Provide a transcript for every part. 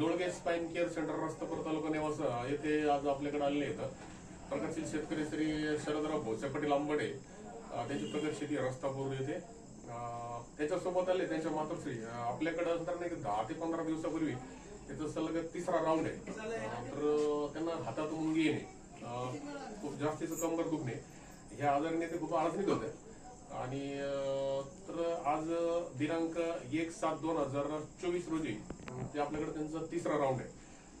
Lolge spine care centre Rastapur taluka Nevasa येथे आज आपल्याकडे आलेले आहेत. प्रगतशील शेतकरी श्री शरदराव भोसे पाटील आंबडे त्याची त्यांची प्रगत शेती रस्तापूर येथे. त्याच्यासोबत आले त्यांच्या मातोश्री. आपल्याकडे आपल्याकडं नाही दहा ते पंधरा दिवसापूर्वी त्याचा सलग तिसरा राऊंड आहे. तर त्यांना हातात मुंगी येणे खूप जास्तीचं कंबर दुखणे ह्या आजाराने ते खूप अडचणीत होते. आणि तर आज दिनांक एक सात दोन हजार चोवीस रोजी ते आपल्याकडे त्यांचा तिसरा राऊंड आहे.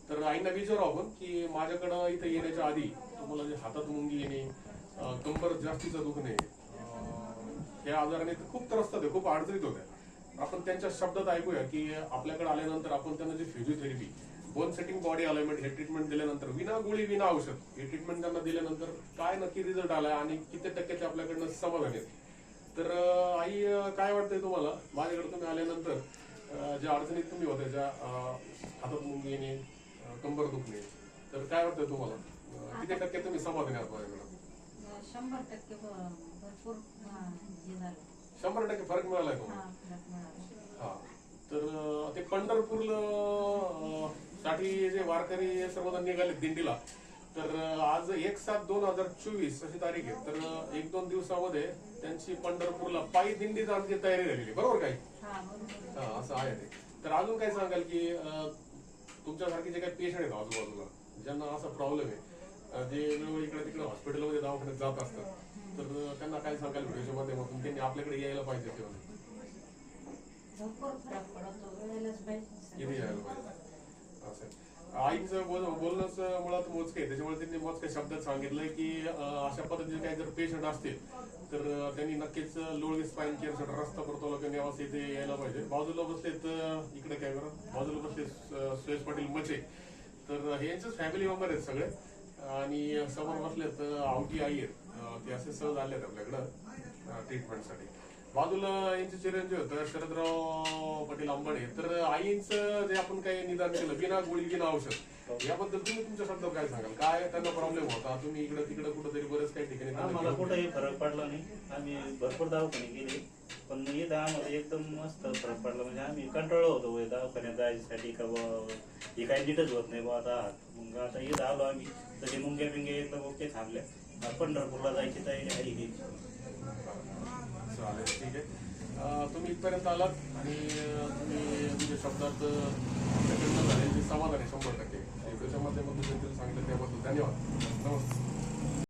तर आईना विचारू आपण की माझ्याकडं इथं येण्याच्या आधी तुम्हाला जे हातात मुंगी येणे कंबर जास्तीचं दुखणे या आजाराने खूप त्रस्त होते खूप अडचणीत होते. आपण त्यांच्या शब्दात ऐकूया की आपल्याकडे आल्यानंतर आपण त्यांना जे physiotherapy bone setting body alignment हे ट्रीटमेंट दिल्यानंतर विना गोळी विना औषध हे ट्रीटमेंट त्यांना दिल्यानंतर काय नक्की रिझल्ट आलाय आणि किती टक्के ते आपल्याकडनं समाधान आहेत? तर आई काय वाटतंय तुम्हाला? माझ्याकडे तुम्ही आल्यानंतर ज्या अडचणीत तुम्ही होत्या ज्या हातात मुंगी येणे कंबर दुखणे तर काय वाटतंय तुम्हाला? किती टक्के तुम्ही समाधानी आहात शंभर टक्के भरपूर शंभर टक्के फरक मिळालाय तुम्हाला? हा मिळाला. तर ते पंढरपूरला अं, साठी जे वारकरी सर्वजण निघाले दिंडीला तर आज एक सात दोन हजार चोवीस अशी तारीख आहे. तर एक दोन दिवसामध्ये त्यांची पंढरपूरला पायी दिंडी जाण्याची तयारी झालेली बरोबर काय हा बरोबर. हा असं आहे ते. तर अजून काय सांगाल की तुमच्यासारखे जे काही पेशंट आहेत आजूबाजूला ज्यांना असा प्रॉब्लेम आहे जे वेळोवेळी इकडे तिकडे हॉस्पिटलमध्ये दवाखान्यात जात असतात तर त्यांना काय सांगाल व्हिडिओच्या माध्यमातून? त्यांनी आपल्याकडे यायला पाहिजे तेव्हा? इथे यायला पाहिजे. आईचं बोल बोलणंच मुळात मोजके आहे. त्याच्यामुळे त्यांनी मोजक्या शब्दात सांगितलंय की अशा पद्धतीचे काही जर पेशंट असतील तर त्यांनी नक्कीच लोळगे स्पाईन केअर सेंटर रस्ता परतो लोक इथे यायला पाहिजे. बाजूला बसलेत इकडे काय करा बाजूला बसले सुरेश पाटील मचे. तर हे यांचेच फॅमिली मेंबर आहेत सगळे. आणि समोर बसलेत आवटी आई आहेत. ते असे सहज आले आहेत आपल्याकडं ट्रीटमेंटसाठी बाजूला यांचे चिरंजीव होतं शरदराव पाटील आंबाडे तर आईंचं जे आपण काही निदान केलं बिना गोळी बिना औषध याबद्दल तुम्ही तुमच्या शब्दात काय सांगाल? काय त्यांना प्रॉब्लेम होता? तुम्ही इकडे तिकडे कुठेतरी बरेच काही ठिकाणी घेऊन कुठेही फरक पडला नाही. आम्ही भरपूर दवाखाने गेले पण इथं आम्हाला एकदम मस्त फरक पडला. म्हणजे आम्ही कंटाळलो होतो दवाखान्यात जायसाठी का हे काही नीटच होत नाही बुवा आता. मग आता इथं आलो आम्ही. तर ते मुंग्या बिंग्या एकदम ओके थांबल्या. पंढरपूरला जायची तयारी ही. चालेल ठीक आहे. तुम्ही इथपर्यंत आलात आणि तुम्ही म्हणजे शब्दात अं, आपल्याकडनं